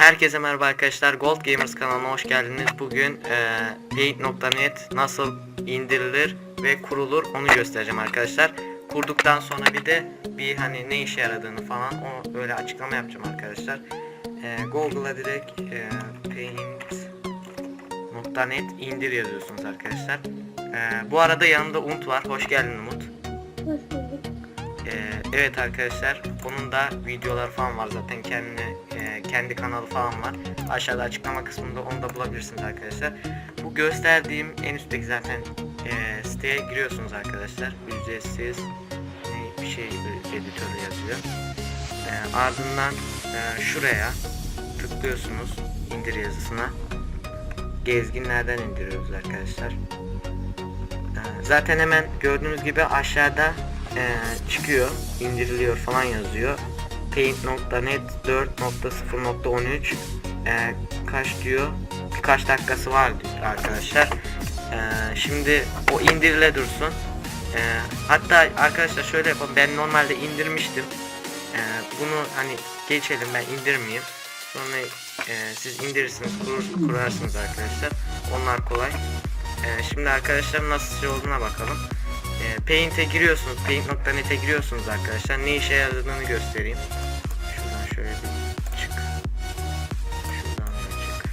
Herkese merhaba arkadaşlar. Gold Gamers kanalına hoş geldiniz. Bugün e, Paint.net nasıl indirilir ve kurulur onu göstereceğim arkadaşlar. Kurduktan sonra bir de bir hani ne işe yaradığını falan o öyle açıklama yapacağım arkadaşlar. E, Google'a direkt e, Paint.net indir yazıyorsunuz arkadaşlar. E, bu arada yanında Umut var. Hoş geldin Umut. Evet arkadaşlar bunun da videolar falan var zaten. Kendi e, kendi kanalı falan var. Aşağıda açıklama kısmında onu da bulabilirsiniz arkadaşlar. Bu gösterdiğim en üstteki zaten e, siteye giriyorsunuz arkadaşlar. Ücretsiz bir şey editörü yazıyor. E, ardından e, şuraya tıklıyorsunuz indir yazısına. Gezginlerden indiriyoruz arkadaşlar. Ee, Zaten hemen gördüğünüz gibi aşağıda e, çıkıyor, indiriliyor falan yazıyor. Paint.net 4.0.13 e, kaç diyor? Birkaç dakikası var diyor arkadaşlar. E, şimdi o indirile dursun. E, hatta arkadaşlar şöyle yapalım. Ben normalde indirmiştim. E, bunu hani geçelim ben indirmeyeyim. Sonra e, siz indirirsiniz, kurur, kurarsınız arkadaşlar. Onlar kolay. Ee, şimdi arkadaşlar nasıl şey olduğuna bakalım. Ee, Paint'e giriyorsunuz. Paint.net'e giriyorsunuz arkadaşlar. Ne işe yaradığını göstereyim. Şuradan şöyle bir çık. Şuradan bir çık.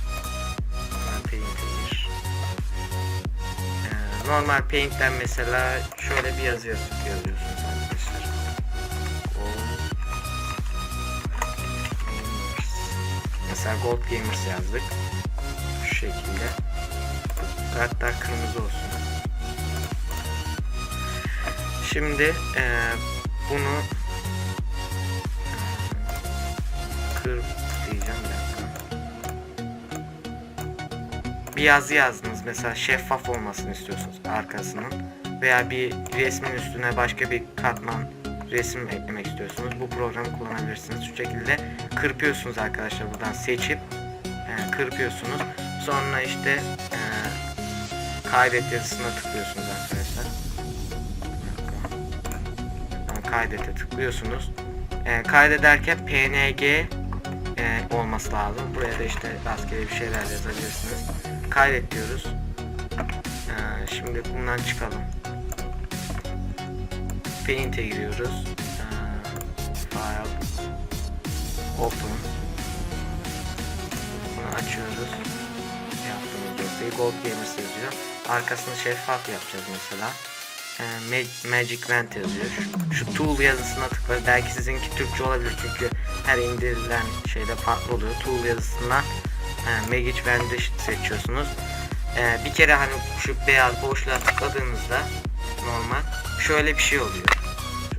Normal. Ee, normal Paint'ten mesela şöyle bir yazı yaz- yazıyorsunuz arkadaşlar. Mesela Gold Gamers yazdık. Şu şekilde. Hatta kırmızı olsun. Şimdi eee, bunu eee, kır diyeceğim bir dakika. Bir yazı yazdınız mesela şeffaf olmasını istiyorsunuz arkasının veya bir resmin üstüne başka bir katman resim eklemek istiyorsunuz. Bu programı kullanabilirsiniz. Şu şekilde kırpıyorsunuz arkadaşlar buradan seçip eee, kırpıyorsunuz. Sonra işte eee kaydet yazısına tıklıyorsunuz arkadaşlar. Kaydete tıklıyorsunuz. Ee, kaydederken PNG e, olması lazım. Buraya da işte rastgele bir şeyler yazabilirsiniz. Kaydet diyoruz. Ee, şimdi bundan çıkalım. Paint'e giriyoruz. Ee, file Open. Bunu açıyoruz yaptığımız dosyayı Gold Gamers yazıyor. Arkasını şeffaf yapacağız mesela. Ee, Mag- Magic Vent yazıyor. Şu, tool yazısına tıkla. Belki sizinki Türkçe olabilir çünkü her indirilen şeyde farklı oluyor. Tool yazısına e, Magic Vent'i seçiyorsunuz. Ee, bir kere hani şu beyaz boşluğa tıkladığınızda normal şöyle bir şey oluyor.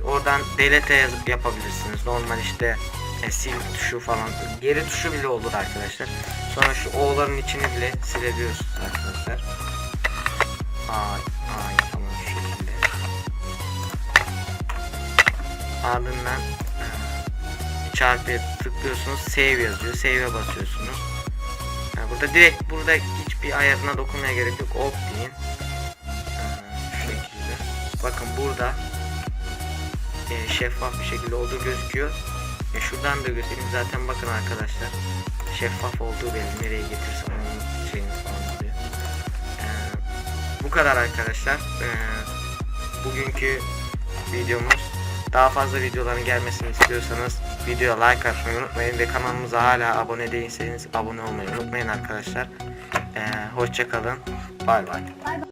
Oradan delete yazıp yapabilirsiniz. Normal işte e, sil tuşu falan geri tuşu bile olur arkadaşlar. Sonra şu O'ların içini bile silebiliyorsunuz arkadaşlar. Ay Ardından e, çarpıya tıklıyorsunuz save yazıyor. Save'e basıyorsunuz. Yani burada direkt burada hiçbir ayarına dokunmaya gerek yok. Op deyin. E, şekilde. Bakın burada e, şeffaf bir şekilde olduğu gözüküyor. E şuradan da göstereyim zaten bakın arkadaşlar şeffaf olduğu belli nereye getirsem onun şeyini falan oluyor. E, bu kadar arkadaşlar. E, bugünkü videomuz daha fazla videoların gelmesini istiyorsanız videoya like atmayı unutmayın ve kanalımıza hala abone değilseniz abone olmayı unutmayın arkadaşlar. E, hoşça kalın. Bay bay. Bay bay.